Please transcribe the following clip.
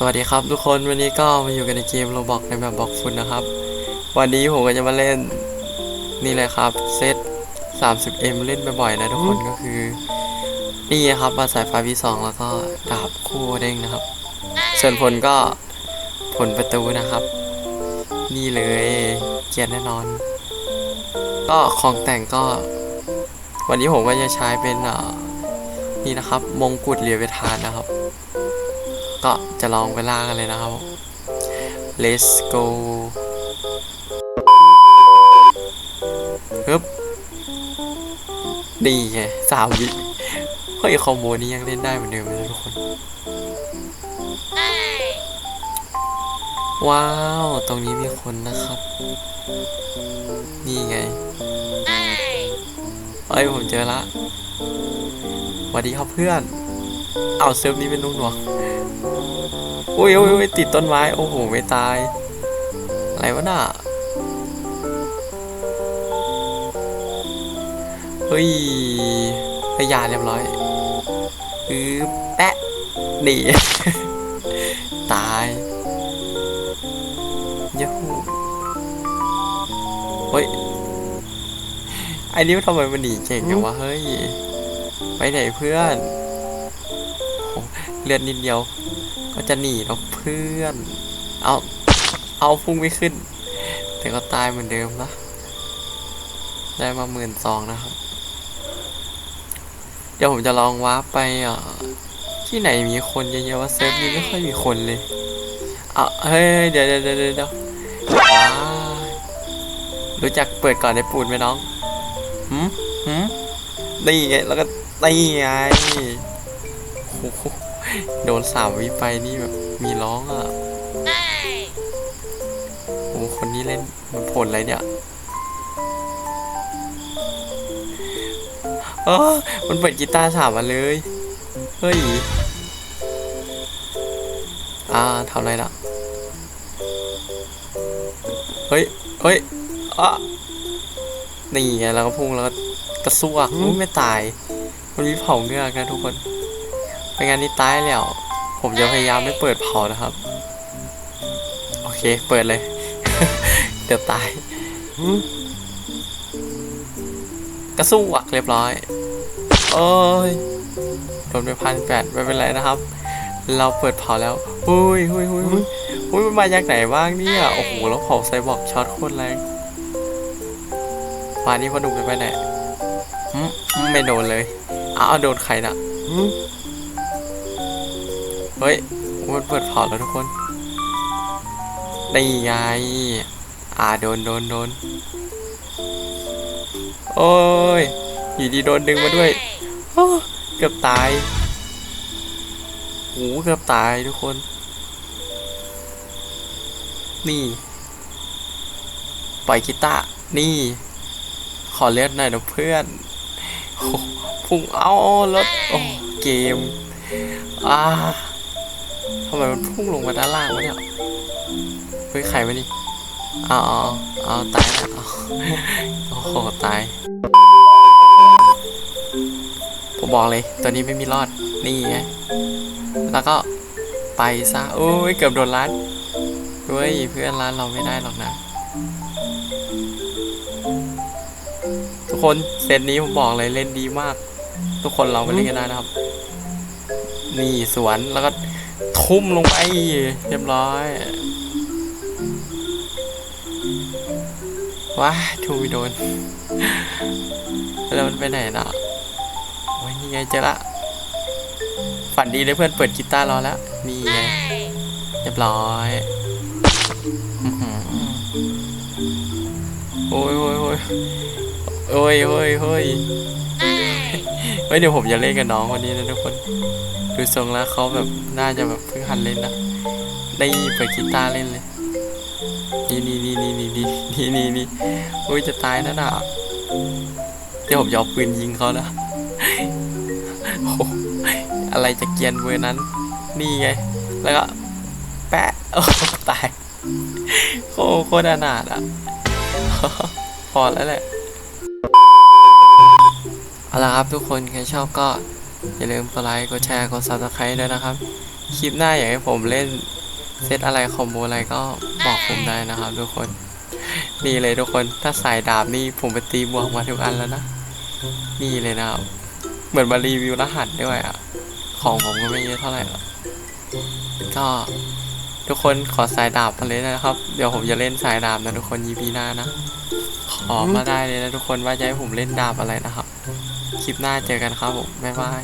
สวัสดีครับทุกคนวันนี้ก็มาอยู่กันในเกมโรบอกในแบบบอกฟุตนะครับ วันนี้ผมก็จะมาเล่นนี่เลยครับเซต 30M เล่นบ่อยๆนะทุกคนก็คือ นี่ครับมาสายฟ้า V2 แล้วก็ดาบคู่เด้งนะครับ ส่วนผลก็ผลประตูนะครับ นี่เลยเกียรติแน่นอน ก็ของแต่งก็ วันนี้ผมก็จะใช้เป็นอ่านี่นะครับ มงกุฎเรียเวทานนะครับ ก็จะลองไปล่ากันเลยนะครับ let's go ฮึบดีไงสามวิเฮ้ยคอมโบนี้ยังเล่นได้เหมือนเดิมเลยทุกคน ว้าว ตรงนี้มีคนนะครับ นี่ไงเฮ้ยผมเจอละสวัสดีครับเพื่อน เอาเซิร์ฟนี้เป็นลูกหนวกอุ้ยอุ้ยอุ้ยติดต้นไม้ โอ้โห ไม่ตาย อะไรวะน่ะ เฮ้ยพยาเรียบร้อยอือแปะนี่ตายยูหูเฮ้ยไอ้นี่ทำไมมันหนีเก่งจังวะ เฮ้ย ไปไหนเพื่อน เลือดนิดเดียว ก็จะหนีเนาเพื่อน เอา เอาพุ่งไม่ขึ้น แต่ก็ตายเหมือนเดิมนะได้มาหมื่นสองนะครับ เดี๋ยวผมจะลองวาร์ปไปอะที่ไหนมีคนเยอะๆว่าเซิร์ฟนี้ไม่ค่อยมีคนเลยอะเฮ้ยเดี๋ยวเดี๋ยวเดี๋ยวเดี๋ยวว้าวรู้จักเปิดก่อนในปูนไหมน้องหืมหืมนี่ไงแล้วก็นี่ไงโอ้โห โดนสามวิไปนี่แบบมีร้องอะโอ้โหคนนี้เล่นมันผลอะไรเนี่ยเออมันเปิดกีตาร์สามมาเลย เฮ้ย อ่าทำอะไรล่ะ เฮ้ย เฮ้ยอะนี่ไงแล้วก็พุ่งแล้วก็กระซวกอุ๊ยไม่ตาย มันมีเผาเงือกนะทุกคน ไม่งั้นนี่ตายแล้ว ผมจะพยายามไม่เปิดเผานะครับ โอเค เปิดเลย เดี๋ยวตายกระสู้วักเรียบร้อย โอ้ยโดนไปพันแปดไม่เป็นไรนะครับ เราเปิดเผาแล้วหุยหุยหุยหุยหุยมันมาจากไหนบ้างเนี่ย โอ้โห แล้วเผาไซบอร์กช็อตโคตรแรงฟ้านี่พอดุกไปไหนไม่โดนเลยอ้าวโดนใครน่ะ เฮ้ยมันเปิดเผาแล้วทุกคนนี่ไงอ่าโดนโดนโดนโอ้ยอยู่ดีโดนดึงมาด้วยเกือบตายโหเกือบตายทุกคน นี่ ปล่อยกีตาร์นี่ ขอเลือดหน่อยนะเพื่อนโอ้พุ่งเอารถโอ้เกม อ่า ทำไมมันพุ่งลงมาด้านล่างวะเนี่ยเฮ้ยไข่มานี่เอาเอาเอาตายแล้วเอาโอ้โหตาย ผมบอกเลยตัวนี้ไม่มีรอดนี่ไงแล้วก็ไปซะโอ้ยเกือบโดนรัดเฮ้ยเพื่อนร้านเราไม่ได้หรอกนะ ทุกคนเซตนี้ผมบอกเลยเล่นดีมาก ทุกคนเราไปเล่นกันได้นะครับ นี่สวนแล้วก็ ทุ่มลงไปเรียบร้อยว้าทูวิโดน แล้วมันไปไหนน่ะโอ้ยนี่ไงเจอละ ฝันดีเลยเพื่อนเปิดกีตาร์รอแล้ว นี่ไงเรียบร้อยโอ้ยโอ้ยโอ้ยโอ้ยโอ้ยโอ้ย เฮ้ยเดี๋ยวผมจะเล่นกับน้องคนนี้นะทุกคนดูทรงแล้วเขาแบบน่าจะแบบเพิ่งหันเล่นนะได้เปิดกีตาร์เล่นเลย นี่นี่นี่นี่นี่นี่นี่นี่นี่อุ้ยจะตายนะน่ะเดี๋ยวผมจะเอาปืนยิงเขานะโอ้โหอะไรจะเกียนเวอร์นั้น นี่ไง แล้วก็ แปะโอ้ตายโอ้โคตรอนาถอะ พอแล้วแหละ ละครับทุกคนใครชอบก็อย่าลืมกดไลค์กดแชร์กด subscribe ด้วยนะครับ คลิปหน้าอยากให้ผมเล่นเซตอะไรคอมโบอะไรก็บอกผมได้นะครับ ทุกคนนี่เลยทุกคนถ้าสายดาบนี่ผมไปตีบวกมาทุกอันแล้วนะนี่เลยนะครับเหมือนมารีวิวรหัสด้วยอะของผมก็ไม่เยอะเท่าไหร่หรอกก็ทุกคนขอสายดาบมาเลยนะครับ เดี๋ยวผมจะเล่นสายดาบนะทุกคนยีพีหน้านะขอมาได้เลยนะทุกคนว่าจะให้ผมเล่นดาบอะไรนะครับ คลิปหน้าเจอกันครับผม บ๊ายบาย